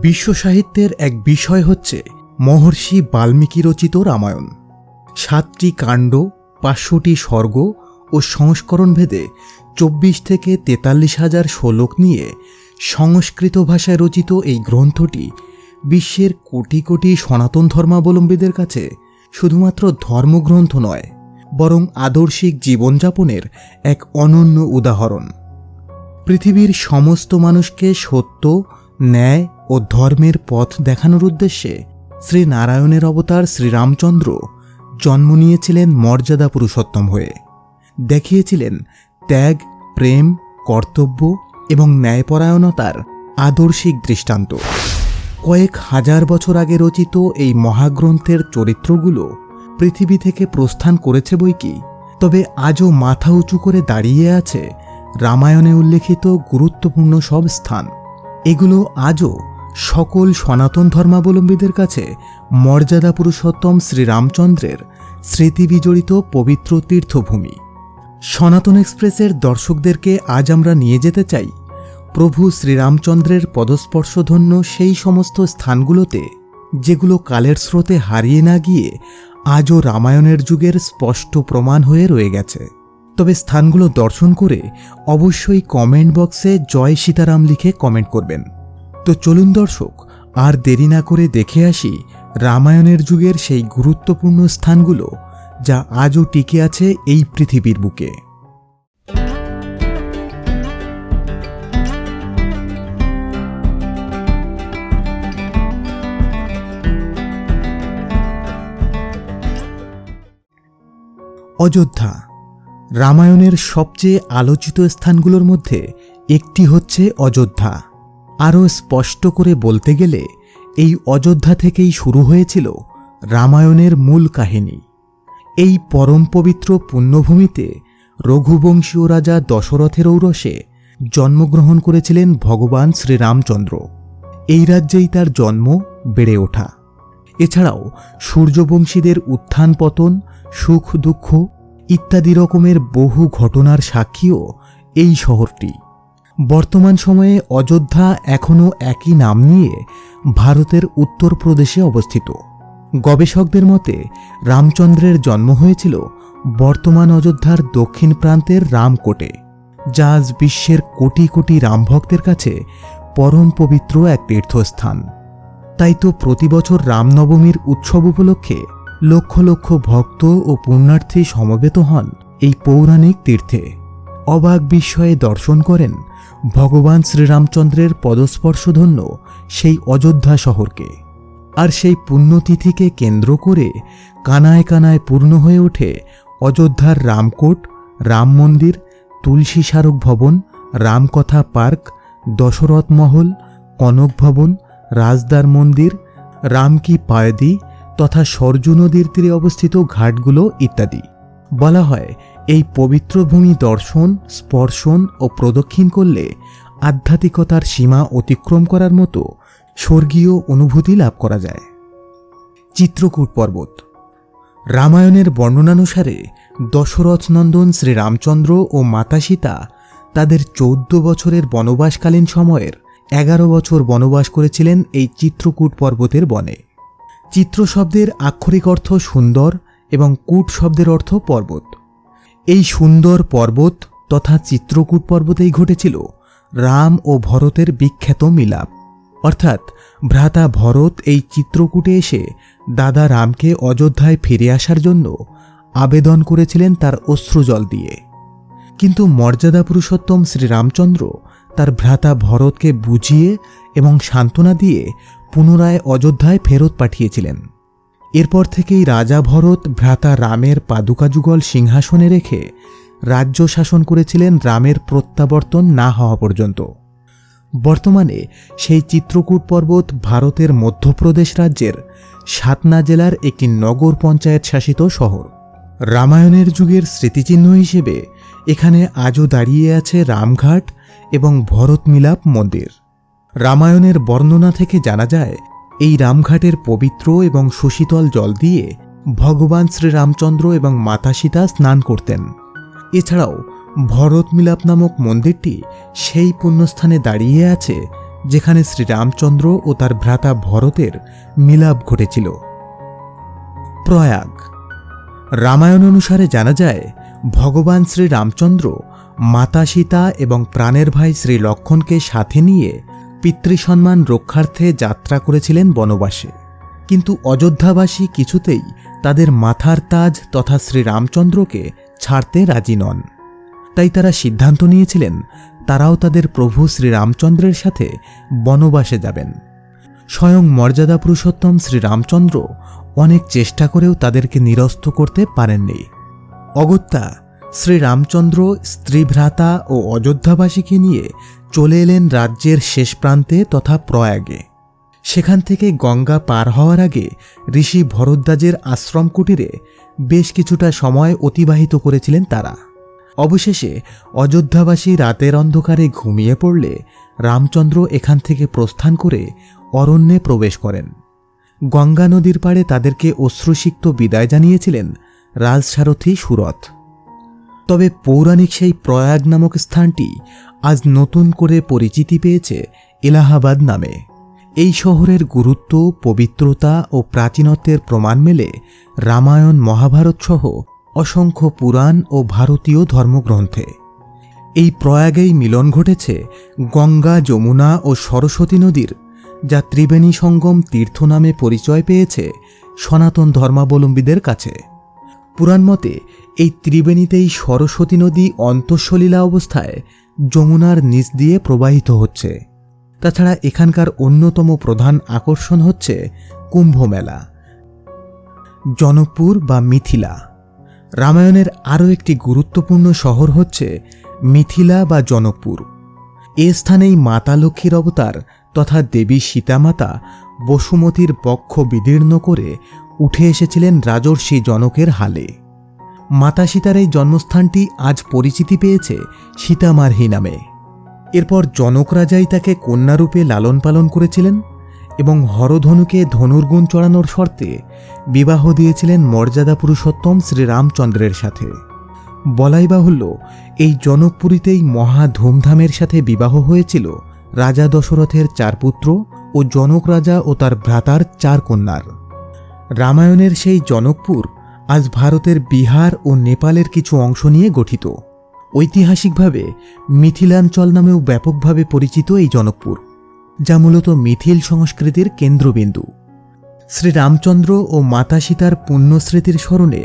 বিশ্ব সাহিত্যের এক বিষয় হচ্ছে মহর্ষি বাল্মীকি রচিত রামায়ণ। সাতটি কাণ্ড, পাঁচশোটি স্বর্গ ও সংস্করণ ভেদে চব্বিশ থেকে তেতাল্লিশ হাজার শ্লোক নিয়ে সংস্কৃত ভাষায় রচিত এই গ্রন্থটি বিশ্বের কোটি কোটি সনাতন ধর্মাবলম্বীদের কাছে শুধুমাত্র ধর্মগ্রন্থ নয়, বরং আদর্শিক জীবনযাপনের এক অনন্য উদাহরণ। পৃথিবীর সমস্ত মানুষকে সত্য, ন্যায় ও ধর্মের পথ দেখানোর উদ্দেশ্যে শ্রী নারায়ণের অবতার শ্রীরামচন্দ্র জন্ম নিয়েছিলেন মর্যাদা পুরুষোত্তম হয়ে। দেখিয়েছিলেন ত্যাগ, প্রেম, কর্তব্য এবং ন্যায়পরায়ণতার আদর্শিক দৃষ্টান্ত। কয়েক হাজার বছর আগে রচিত এই মহাগ্রন্থের চরিত্রগুলো পৃথিবী থেকে প্রস্থান করেছে বই কি, তবে আজও মাথা উঁচু করে দাঁড়িয়ে আছে রামায়ণে উল্লেখিত গুরুত্বপূর্ণ সব স্থান। এগুলো আজও সকল সনাতন ধর্মাবলম্বীদের কাছে মর্যাদা পুরুষোত্তম শ্রীরামচন্দ্রের স্মৃতি বিজড়িত পবিত্র তীর্থভূমি। সনাতন এক্সপ্রেসের দর্শকদেরকে আজ আমরা নিয়ে যেতে চাই প্রভু শ্রীরামচন্দ্রের পদস্পর্শধন্য সেই সমস্ত স্থানগুলোতে, যেগুলো কালের স্রোতে হারিয়ে না গিয়ে আজও রামায়ণের যুগের স্পষ্ট প্রমাণ হয়ে রয়ে গেছে। তবে স্থানগুলো দর্শন করে অবশ্যই কমেন্ট বক্সে জয় সীতারাম লিখে কমেন্ট করবেন। তো চলুন দর্শক, আর দেরি না করে দেখে আসি রামায়ণের যুগের সেই গুরুত্বপূর্ণ স্থানগুলো, যা আজও টিকে আছে এই পৃথিবীর বুকে। অযোধ্যা, রামায়ণের সবচেয়ে আলোচিত স্থানগুলোর মধ্যে একটি হচ্ছে অযোধ্যা। আরও স্পষ্ট করে বলতে গেলে, এই অযোধ্যা থেকেই শুরু হয়েছিল রামায়ণের মূল কাহিনী। এই পরম পবিত্র পুণ্যভূমিতে রঘুবংশীয় রাজা দশরথের ঔরসে জন্মগ্রহণ করেছিলেন ভগবান শ্রীরামচন্দ্র। এই রাজ্যেই তার জন্ম, বেড়ে ওঠা। এছাড়াও সূর্যবংশীদের উত্থান পতন, সুখ দুঃখ ইত্যাদি রকমের বহু ঘটনার সাক্ষীও এই শহরটি। বর্তমান সময়ে অযোধ্যা এখনও একই নাম নিয়ে ভারতের উত্তরপ্রদেশে অবস্থিত। গবেষকদের মতে, রামচন্দ্রের জন্ম হয়েছিল বর্তমান অযোধ্যার দক্ষিণ প্রান্তের রামকোটে, যা আজ বিশ্বের কোটি কোটি রামভক্তের কাছে পরম পবিত্র এক তীর্থস্থান। তাই তো প্রতি বছর রামনবমীর উৎসব উপলক্ষে লক্ষ লক্ষ ভক্ত ও পুণ্যার্থী সমবেত হন এই পৌরাণিক তীর্থে। অবাক বিস্ময়ে দর্শন করেন ভগবান শ্রীরামচন্দ্রের পদস্পর্শধন্য সেই অযোধ্যা শহরকে আর সেই পুণ্যতিথিকে কেন্দ্র করে কানায় কানায় পূর্ণ হয়ে ওঠে অযোধ্যার রামকোট, রাম মন্দির, তুলসী স্মারক ভবন, রামকথা পার্ক, দশরথ মহল, কনক ভবন রাজদার মন্দির রামকি পায়দি তথা সরজু নদীর তীরে অবস্থিত ঘাটগুলো ইত্যাদি। বলা হয় এই পবিত্র ভূমি দর্শন, স্পর্শন ও প্রদক্ষিণ করলে আধ্যাত্মিকতার সীমা অতিক্রম করার মতো স্বর্গীয় অনুভূতি লাভ করা যায়। চিত্রকূট পর্বত। রামায়ণের বর্ণনানুসারে দশরথনন্দন শ্রীরামচন্দ্র ও মাতা সীতা তাদের চৌদ্দ বছরের বনবাসকালীন সময়ের এগারো বছর বনবাস করেছিলেন এই চিত্রকূট পর্বতের বনে। চিত্র শব্দের আক্ষরিক অর্থ সুন্দর এবং কূট শব্দের অর্থ পর্বত। এই সুন্দর পর্বত তথা চিত্রকূট পর্বতেই ঘটেছিল, রাম ও ভরতের বিখ্যাত মিলাপ। অর্থাৎ ভ্রাতা ভরত এই চিত্রকূটে এসে দাদা রামকে অযোধ্যায় ফিরে আসার জন্য আবেদন করেছিলেন তার অশ্রুজল দিয়ে। কিন্তু মর্যাদা পুরুষোত্তম শ্রীরামচন্দ্র তার ভ্রাতা ভরতকে বুঝিয়ে এবং সান্ত্বনা দিয়ে পুনরায় অযোধ্যায় ফেরত পাঠিয়েছিলেন। এরপর থেকেই রাজা ভরত ভ্রাতা রামের পাদুকাযুগল সিংহাসনে রেখে রাজ্য শাসন করেছিলেন রামের প্রত্যাবর্তন না হওয়া পর্যন্ত। বর্তমানে সেই চিত্রকূট পর্বত ভারতের মধ্যপ্রদেশ রাজ্যের সাতনা জেলার একটি নগর পঞ্চায়েত শাসিত শহর। রামায়ণের যুগের স্মৃতিচিহ্ন হিসেবে এখানে আজও দাঁড়িয়ে আছে রামঘাট এবং ভরত মিলাপ মন্দির। রামায়ণের বর্ণনা থেকে জানা যায় এই রামঘাটের পবিত্র এবং সুশীতল জল দিয়ে ভগবান শ্রীরামচন্দ্র এবং মাতা সীতা স্নান করতেন। এছাড়াও ভরত মিলাপ নামক মন্দিরটি সেই পুণ্যস্থানে দাঁড়িয়ে আছে যেখানে শ্রীরামচন্দ্র ও তার ভ্রাতা ভরতের মিলাপ ঘটেছিল। প্রয়াগ রামায়ণ অনুসারে জানা যায়, ভগবান শ্রী রামচন্দ্র মাতা সীতা এবং প্রাণের ভাই শ্রী লক্ষণকে সাথে নিয়ে পিতৃসম্মান রক্ষার্থে যাত্রা করেছিলেন বনবাসে। কিন্তু অযোধ্যাবাসী কিছুতেই তাদের মাথার তাজ তথা শ্রীরামচন্দ্রকে ছাড়তে রাজি নন। তাই তারা সিদ্ধান্ত নিয়েছিলেন, তারাও তাদের প্রভু শ্রীরামচন্দ্রের সাথে বনবাসে যাবেন। স্বয়ং মর্যাদা পুরুষোত্তম শ্রীরামচন্দ্র অনেক চেষ্টা করেও তাদেরকে নিরস্ত করতে পারেননি। অগত্যা শ্রীরামচন্দ্র, স্ত্রীভ্রাতা ও অযোধ্যাবাসীকে নিয়ে চলে এলেন রাজ্যের শেষ প্রান্তে তথা প্রয়াগে। সেখান থেকে গঙ্গা পার হওয়ার আগে ঋষি ভরদ্বাজের আশ্রম কুটিরে বেশ কিছুটা সময় অতিবাহিত করেছিলেন তারা। অবশেষে অযোধ্যাবাসী রাতের অন্ধকারে ঘুমিয়ে পড়লে রামচন্দ্র এখান থেকে প্রস্থান করে অরণ্যে প্রবেশ করেন। গঙ্গা নদীর পাড়ে তাদেরকে অশ্রুসিক্ত বিদায় জানিয়েছিলেন রাজসারথী সুরথ। তবে পৌরাণিক সেই প্রয়াগ নামক স্থানটি আজ নতুন করে পরিচিতি পেয়েছে এলাহাবাদ নামে। এই শহরের গুরুত্ব, পবিত্রতা ও প্রাচীনত্বের প্রমাণ মেলে রামায়ণ মহাভারত সহ অসংখ্য পুরাণ ও ভারতীয় ধর্মগ্রন্থে। এই প্রয়াগেই মিলন ঘটেছে গঙ্গা, যমুনা ও সরস্বতী নদীর, যা ত্রিবেণী সঙ্গম তীর্থ নামে পরিচয় পেয়েছে সনাতন ধর্মাবলম্বীদের কাছে। পুরাণ মতে এই ত্রিবেণীতেই সরস্বতী নদী অন্তঃসলীলা অবস্থায় যমুনার নিচ দিয়ে প্রবাহিত হচ্ছে। তাছাড়া এখানকার অন্যতম প্রধান আকর্ষণ হচ্ছে কুম্ভ মেলা জনকপুর বা মিথিলা। রামায়ণের আরও একটি গুরুত্বপূর্ণ শহর হচ্ছে মিথিলা বা জনকপুর। এ স্থানেই মাতা লক্ষ্মীর অবতার তথা দেবী সীতামাতা বসুমতীর বক্ষ বিদীর্ণ করে উঠে এসেছিলেন রাজর্ষি জনকের হালে। মাতা সীতার এই জন্মস্থানটি আজ পরিচিতি পেয়েছে সীতামারহি নামে। এরপর জনক রাজাই তাকে কন্যারূপে লালন পালন করেছিলেন এবং হরধনুকে ধনুর্গুণ চড়ানোর শর্তে বিবাহ দিয়েছিলেন মর্যাদা পুরুষোত্তম শ্রীরামচন্দ্রের সাথে। বলাই বাহুল্য, এই জনকপুরীতেই মহা ধুমধামের সাথে বিবাহ হয়েছিল রাজা দশরথের চার পুত্র ও জনক রাজা ও তার ভ্রাতার চার কন্যার। রামায়ণের সেই জনকপুর আজ ভারতের বিহার ও নেপালের কিছু অংশ নিয়ে গঠিত। ঐতিহাসিকভাবে মিথিলাঞ্চল নামেও ব্যাপকভাবে পরিচিত এই জনকপুর, যা মূলত মিথিল সংস্কৃতির কেন্দ্রবিন্দু। শ্রীরামচন্দ্র ও মাতা সীতার পুণ্যস্মৃতির স্মরণে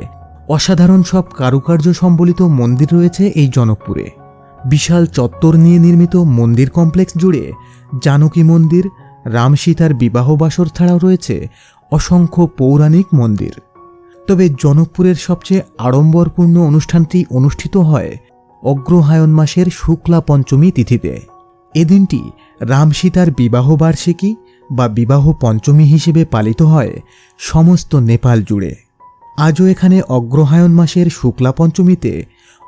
অসাধারণ সব কারুকার্য সম্বলিত মন্দির রয়েছে এই জনকপুরে। বিশাল চত্বর নিয়ে নির্মিত মন্দির কমপ্লেক্স জুড়ে জানকী মন্দির, রাম সীতার বিবাহ বাসর ছাড়াও রয়েছে অসংখ্য পৌরাণিক মন্দির। তবে জনকপুরের সবচেয়ে আড়ম্বরপূর্ণ অনুষ্ঠানটি অনুষ্ঠিত হয় অগ্রহায়ণ মাসের শুক্লা পঞ্চমী তিথিতে। এদিনটি রাম সীতার বিবাহ বার্ষিকী বা বিবাহ পঞ্চমী হিসেবে পালিত হয় সমস্ত নেপাল জুড়ে। আজও এখানে অগ্রহায়ণ মাসের শুক্লা পঞ্চমীতে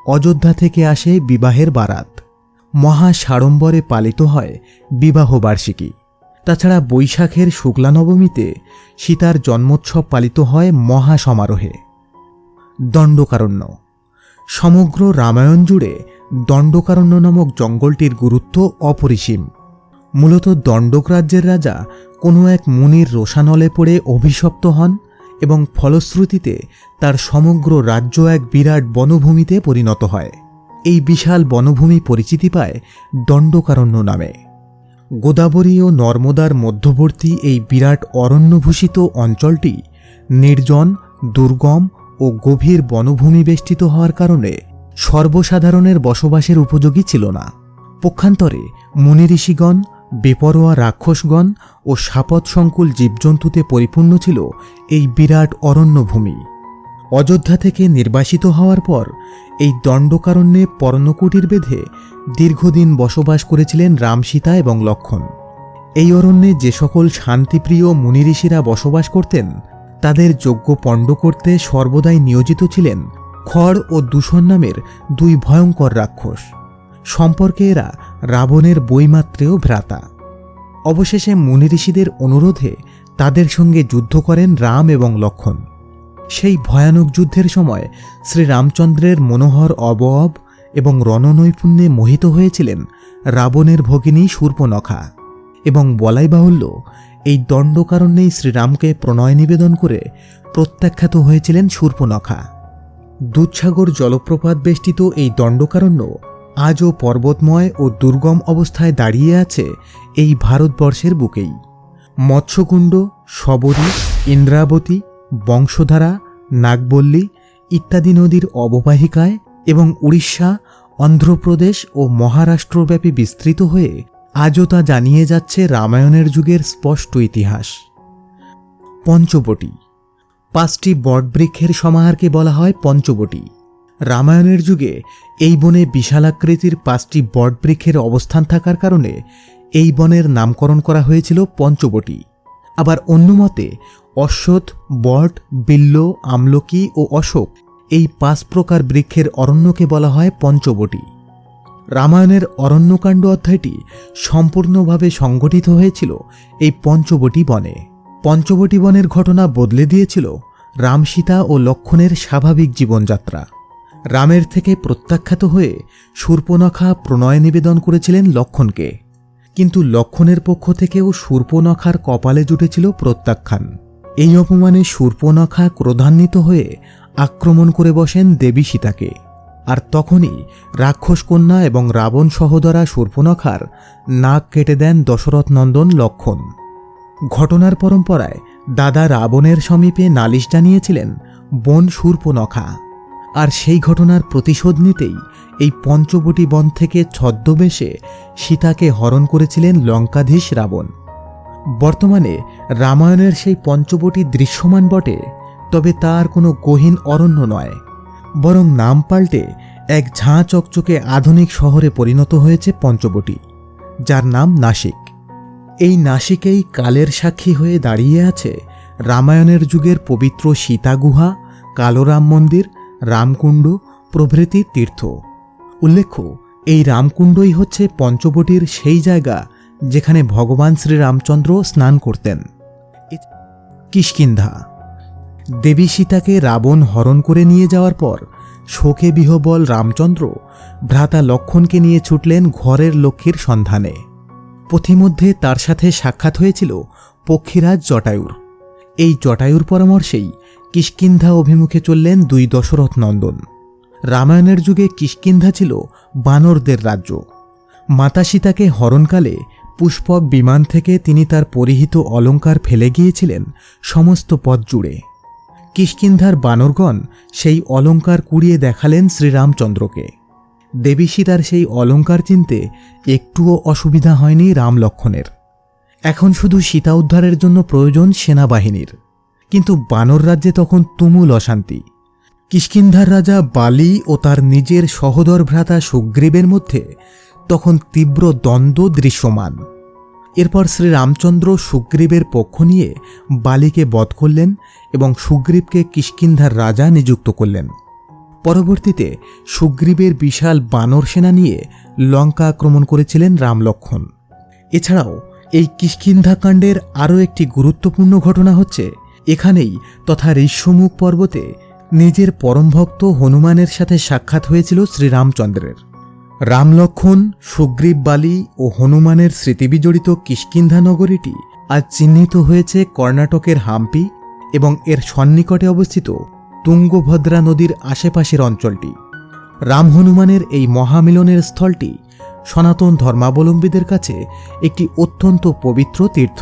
অযোধ্যা থেকে আসে বিবাহের বারাত। মহা সাড়ম্বরে পালিত হয় বিবাহ বার্ষিকী। তাছাড়া বৈশাখের শুক্লা নবমীতে সীতার জন্মোৎসব পালিত হয় মহা সমারোহে দণ্ডকারণ্য। সমগ্র রামায়ণ জুড়ে দণ্ডকারণ্য নামক জঙ্গলটির গুরুত্ব অপরিসীম। মূলত দণ্ডক রাজ্যের রাজা কোনো এক মুনির রোষানলে পড়ে অভিশপ্ত হন এবং ফলশ্রুতিতে তার সমগ্র রাজ্য এক বিরাট বনভূমিতে পরিণত হয়। এই বিশাল বনভূমি পরিচিতি পায় দণ্ডকারণ্য নামে। গোদাবরী ও নর্মদার মধ্যবর্তী এই বিরাট অরণ্যভূষিত অঞ্চলটি নির্জন, দুর্গম ও গভীর বনভূমি বেষ্টিত হওয়ার কারণে সর্বসাধারণের বসবাসের উপযোগী ছিল না। পক্ষান্তরে মুনি ঋষিগণ, বেপরোয়া রাক্ষসগণ ও সাপদ সংকুল জীবজন্তুতে পরিপূর্ণ ছিল এই বিরাট অরণ্যভূমি। অযোধ্যা থেকে নির্বাসিত হওয়ার পর এই দণ্ডকারণ্যে পর্ণকুটির বেঁধে দীর্ঘদিন বসবাস করেছিলেন রাম সীতা এবং লক্ষণ। এই অরণ্যে যে সকল শান্তিপ্রিয় মুনিঋষিরা বসবাস করতেন, তাদের যোগ্য পণ্ড করতে সর্বদাই নিয়োজিত ছিলেন খড় ও দূষণ নামের দুই ভয়ঙ্কর রাক্ষস। সম্পর্কে এরা রাবণের বইমাত্রেও ভ্রাতা। অবশেষে মুনিঋষিদের অনুরোধে তাদের সঙ্গে যুদ্ধ করেন রাম এবং লক্ষণ। সেই ভয়ানক যুদ্ধের সময় শ্রীরামচন্দ্রের মনোহর অবয়ব এবং রণনৈপুণ্যে মোহিত হয়েছিলেন রাবণের ভগিনী সূর্পনখা এবং বলাই বাহুল্য এই দণ্ডকারণ্যেই শ্রীরামকে প্রণয় নিবেদন করে প্রত্যাখ্যাত হয়েছিলেন সূর্পনখা। দুধসাগর জলপ্রপাত বেষ্টিত এই দণ্ডকারণ্য আজও পর্বতময় ও দুর্গম অবস্থায় দাঁড়িয়ে আছে এই ভারতবর্ষের বুকেই। মৎস্যকুণ্ড, শবরী, ইন্দ্রাবতী বংশধারা, নাগবল্লী ইত্যাদি নদীর অববাহিকায় এবং উড়িষ্যা, অন্ধ্রপ্রদেশ ও মহারাষ্ট্রব্যাপী বিস্তৃত হয়ে আজও তা জানিয়ে যাচ্ছে রামায়ণের যুগের স্পষ্ট ইতিহাস। পঞ্চবটী। পাঁচটি বটবৃক্ষের সমাহারকে বলা হয় পঞ্চবটী। রামায়ণের যুগে এই বনে বিশালাকৃতির পাঁচটি বটবৃক্ষের অবস্থান থাকার কারণে এই বনের নামকরণ করা হয়েছিল পঞ্চবটী। আবার অন্য মতে, অশ্বত্থ, বট, বিল্ল, আমলকি ও অশোক এই পাঁচ প্রকার বৃক্ষের অরণ্যকে বলা হয় পঞ্চবটী। রামায়ণের অরণ্যকাণ্ড অধ্যায়টি সম্পূর্ণভাবে সংগঠিত হয়েছিল এই পঞ্চবটী বনে। পঞ্চবটী বনের ঘটনা বদলে দিয়েছিল রাম সীতা ও লক্ষণের স্বাভাবিক জীবনযাত্রা। রামের থেকে প্রত্যাখ্যাত হয়ে শূর্পনখা প্রণয় নিবেদন করেছিলেন লক্ষণকে। কিন্তু লক্ষণের পক্ষ থেকেও শূর্পনখার কপালে জুটেছিল প্রত্যাখ্যান। এই অপমানে শূর্পনখা ক্রোধান্বিত হয়ে আক্রমণ করে বসেন দেবী সীতাকে। আর তখনই রাক্ষস কন্যা এবং রাবণ সহোদরা শূর্পনখার নাক কেটে দেন দশরথ নন্দন লক্ষণ। ঘটনার পরম্পরায় দাদা রাবণের সমীপে নালিশ জানিয়েছিলেন, বন শূর্পনখা আর সেই ঘটনার প্রতিশোধ নিতেই এই পঞ্চবটি বন থেকে ছদ্মবেশে সীতাকে হরণ করেছিলেন লঙ্কাধীশ রাবণ। বর্তমানে রামায়ণের সেই পঞ্চবটি দৃশ্যমান বটে, তবে তার কোনো গহীন অরণ্য নয়, বরং নাম পাল্টে এক ঝাঁ চকচকে আধুনিক শহরে পরিণত হয়েছে পঞ্চবটি, যার নাম নাসিক। এই নাসিকেই কালের সাক্ষী হয়ে দাঁড়িয়ে আছে রামায়ণের যুগের পবিত্র সীতাগুহা, কালোরাম মন্দির রামকুণ্ড প্রভৃতি তীর্থ। উল্লেখ্য, এই রামকুণ্ডই হচ্ছে পঞ্চবটির সেই জায়গা যেখানে ভগবান শ্রীরামচন্দ্র স্নান করতেন। কিষ্কিন্ধা। দেবী সীতাকে রাবণ হরণ করে নিয়ে যাওয়ার পর শোকে বিহবল রামচন্দ্র ভ্রাতা লক্ষণকে নিয়ে ছুটলেন ঘরের লক্ষ্মীর সন্ধানে। পথিমধ্যে তার সাথে সাক্ষাৎ হয়েছিল পক্ষীরাজ জটায়ুর। এই জটায়ুর পরামর্শেই কিষ্কিন্ধা অভিমুখে চললেন দুই দশরথ নন্দন। রামায়ণের যুগে কিষ্কিন্ধা ছিল বানরদের রাজ্য। মাতা সীতাকে হরণকালে পুষ্পক বিমান থেকে তিনি তার পরিহিত অলঙ্কার ফেলে গিয়েছিলেন সমস্ত পথ জুড়ে। কিষ্কিন্ধার বানরগণ সেই অলঙ্কার কুড়িয়ে দেখালেন শ্রীরামচন্দ্রকে। দেবী সীতার সেই অলঙ্কার চিনতে একটুও অসুবিধা হয়নি রাম লক্ষণের এখন শুধু সীতা উদ্ধারের জন্য প্রয়োজন সেনাবাহিনীর। কিন্তু বানর রাজ্যে তখন তুমুল অশান্তি। কিষ্কিন্ধার রাজা বালি ও তার নিজের সহোদর ভ্রাতা সুগ্রীবের মধ্যে তখন তীব্র দ্বন্দ্ব দৃশ্যমান। এরপর শ্রীরামচন্দ্র সুগ্রীবের পক্ষ নিয়ে বালিকে বধ করলেন এবং সুগ্রীবকে কিষ্কিন্ধার রাজা নিযুক্ত করলেন। পরবর্তীতে সুগ্রীবের বিশাল বানর সেনা নিয়ে লঙ্কা আক্রমণ করেছিলেন রামলক্ষণ। এছাড়াও এই কিষ্কিন্ধাকাণ্ডের আরও একটি গুরুত্বপূর্ণ ঘটনা হচ্ছে এখানেই তথা ঋষ্যমুখ পর্বতে নিজের পরমভক্ত হনুমানের সাথে সাক্ষাৎ হয়েছিল শ্রীরামচন্দ্রের। রামলক্ষণ, সুগ্রীব বালি ও হনুমানের স্মৃতিবিজড়িত কিষ্কিন্ধা নগরীটি আজ চিহ্নিত হয়েছে কর্ণাটকের হাম্পি এবং এর সন্নিকটে অবস্থিত তুঙ্গভদ্রা নদীর আশেপাশের অঞ্চলটি। রাম হনুমানের এই মহামিলনের স্থলটি সনাতন ধর্মাবলম্বীদের কাছে একটি অত্যন্ত পবিত্র তীর্থ।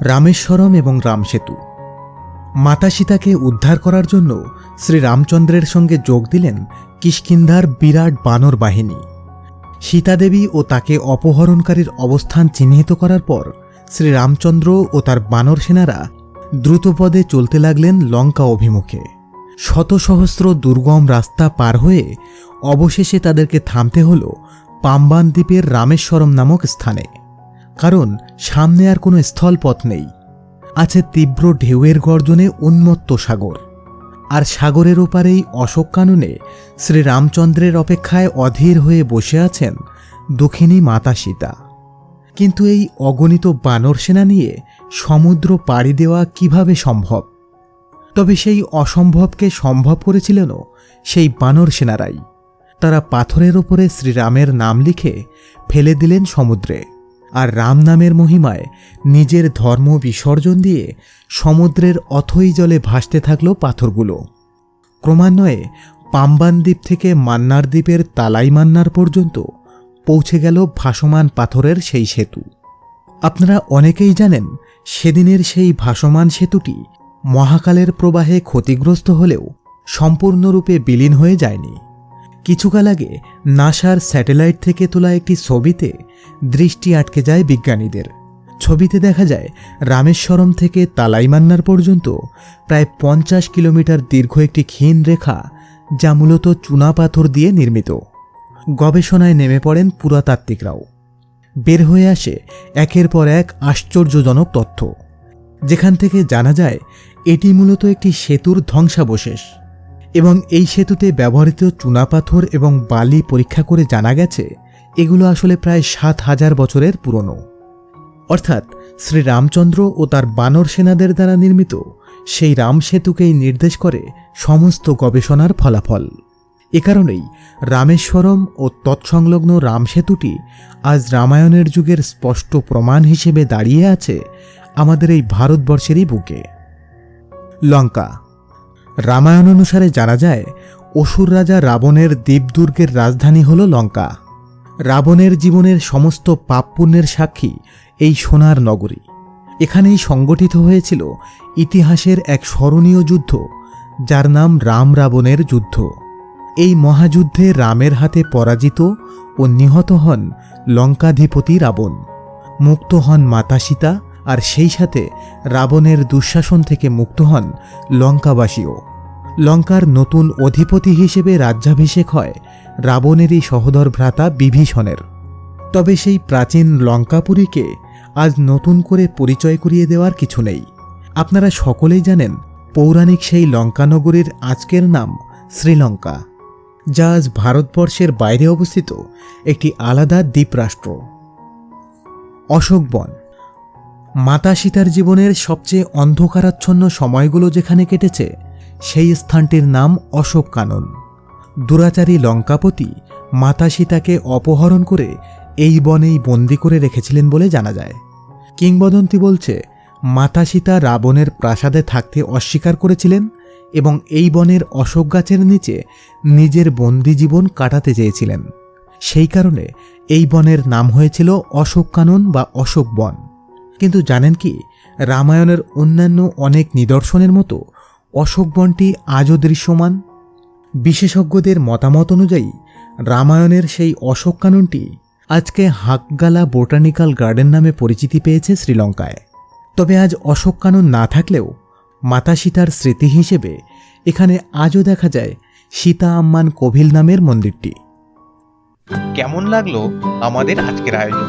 রামেশ্বরম এবং রামসেতু। মাতা সীতাকে উদ্ধার করার জন্য শ্রী রামচন্দ্রের সঙ্গে যোগ দিলেন কিষ্কিন্ধার বিরাট বানর বাহিনী। সীতাদেবী ও তাকে অপহরণকারীর অবস্থান চিহ্নিত করার পর শ্রী রামচন্দ্র ও তার বানর সেনারা দ্রুতপদে চলতে লাগলেন লঙ্কা অভিমুখে। শত সহস্র দুর্গম রাস্তা পার হয়ে অবশেষে তাদেরকে থামতে হল পাম্বান দ্বীপের রামেশ্বরম নামক স্থানে। কারণ সামনে আর কোনো স্থলপথ নেই। আছে তীব্র ঢেউয়ের গর্জনে উন্মত্ত সাগর। আর সাগরের ওপারেই অশোক কাননে শ্রীরামচন্দ্রের অপেক্ষায় অধীর হয়ে বসে আছেন দক্ষিণী মাতা সীতা। কিন্তু এই অগণিত বানর সেনা নিয়ে সমুদ্র পাড়ি দেওয়া কীভাবে সম্ভব? তবে সেই অসম্ভবকে সম্ভব করেছিলেনও সেই বানর সেনারাই। তারা পাথরের ওপরে শ্রীরামের নাম লিখে ফেলে দিলেন সমুদ্রে। আর রাম নামের মহিমায় নিজের ধর্ম বিসর্জন দিয়ে সমুদ্রের অথই জলে ভাসতে থাকল পাথরগুলো। ক্রমান্বয়ে পাম্বান দ্বীপ থেকে মান্নার দ্বীপের তালাই মান্নার পর্যন্ত পৌঁছে গেল ভাসমান পাথরের সেই সেতু। আপনারা অনেকেই জানেন, সেদিনের সেই ভাসমান সেতুটি মহাকালের প্রবাহে ক্ষতিগ্রস্ত হলেও সম্পূর্ণরূপে বিলীন হয়ে যায়নি। কিছুকাল আগে নাসার স্যাটেলাইট থেকে তোলা একটি ছবিতে দৃষ্টি আটকে যায় বিজ্ঞানীদের। ছবিতে দেখা যায়, রামেশ্বরম থেকে তালাইমান্নার পর্যন্ত প্রায় পঞ্চাশ কিলোমিটার দীর্ঘ একটি ক্ষীণ রেখা যা মূলত চুনাপাথর দিয়ে নির্মিত। গবেষণায় নেমে পড়েন পুরাতাত্ত্বিকরাও। বের হয়ে আসে একের পর এক আশ্চর্যজনক তথ্য। যেখান থেকে জানা যায়, এটি মূলত একটি সেতুর ধ্বংসাবশেষ। এবং এই সেতুতে ব্যবহৃত চুনাপাথর এবং বালি পরীক্ষা করে জানা গেছে, এগুলো আসলে প্রায় সাত হাজার বছরের পুরনো। অর্থাৎ শ্রী রামচন্দ্র ও তার বানর সেনাদের দ্বারা নির্মিত সেই রাম সেতুকেই নির্দেশ করে সমস্ত গবেষণার ফলাফল। এ কারণেই রামেশ্বরম ও তৎসংলগ্ন রাম সেতুটি আজ রামায়ণের যুগের স্পষ্ট প্রমাণ হিসেবে দাঁড়িয়ে আছে আমাদের এই ভারতবর্ষেরই বুকে। লঙ্কা রামায়ণ অনুসারে জানা যায়, অসুর রাজা রাবণের দ্বীপদুর্গের রাজধানী হল লঙ্কা। রাবণের জীবনের সমস্ত পাপ পুণ্যের সাক্ষী এই সোনার নগরী। এখানেই সংগঠিত হয়েছিল ইতিহাসের এক স্মরণীয় যুদ্ধ, যার নাম রাম রাবণের যুদ্ধ। এই মহাযুদ্ধে রামের হাতে পরাজিত ও নিহত হন লঙ্কাধিপতি রাবণ। মুক্ত হন মাতা সীতা আর সেই সাথে রাবণের দুঃশাসন থেকে মুক্ত হন লঙ্কাবাসীও। লঙ্কার নতুন অধিপতি হিসেবে রাজ্যাভিষেক হয় রাবণেরই সহোদর ভ্রাতা বিভীষণের। তবে সেই প্রাচীন লঙ্কাপুরীকে আজ নতুন করে পরিচয় করিয়ে দেওয়ার কিছু নেই। আপনারা সকলেই জানেন পৌরাণিক সেই লঙ্কানগরীর আজকের নাম শ্রীলঙ্কা, যা আজ ভারতবর্ষের বাইরে অবস্থিত একটি আলাদা দ্বীপরাষ্ট্র। অশোক বন মাতা সীতার জীবনের সবচেয়ে অন্ধকারাচ্ছন্ন সময়গুলো যেখানে কেটেছে, সেই স্থানটির নাম অশোক কানন। দুরাচারী লঙ্কাপতি মাতা সীতাকে অপহরণ করে এই বনেই বন্দি করে রেখেছিলেন বলে জানা যায়। কিংবদন্তি বলছে, মাতা সীতা রাবণের প্রাসাদে থাকতে অস্বীকার করেছিলেন এবং এই বনের অশোক গাছের নিচে নিজের বন্দি জীবন কাটাতে চেয়েছিলেন। সেই কারণে এই বনের নাম হয়েছিল অশোক কানন বা অশোক বন। কিন্তু জানেন কি, রামায়ণের অন্যান্য অনেক নিদর্শনের মতো অশোক বনটি আজও দৃশ্যমান? বিশেষজ্ঞদের মতামত অনুযায়ী, রামায়ণের সেই অশোক কাননটি আজকে হাকগালা বোটানিক্যাল গার্ডেন নামে পরিচিতি পেয়েছে শ্রীলঙ্কায়। তবে আজ অশোক কানন না থাকলেও মাতা সীতার স্মৃতি হিসেবে এখানে আজও দেখা যায় সীতা আম্মান কোভিল নামের মন্দিরটি। কেমন লাগল আমাদের আজকের আয়োজন?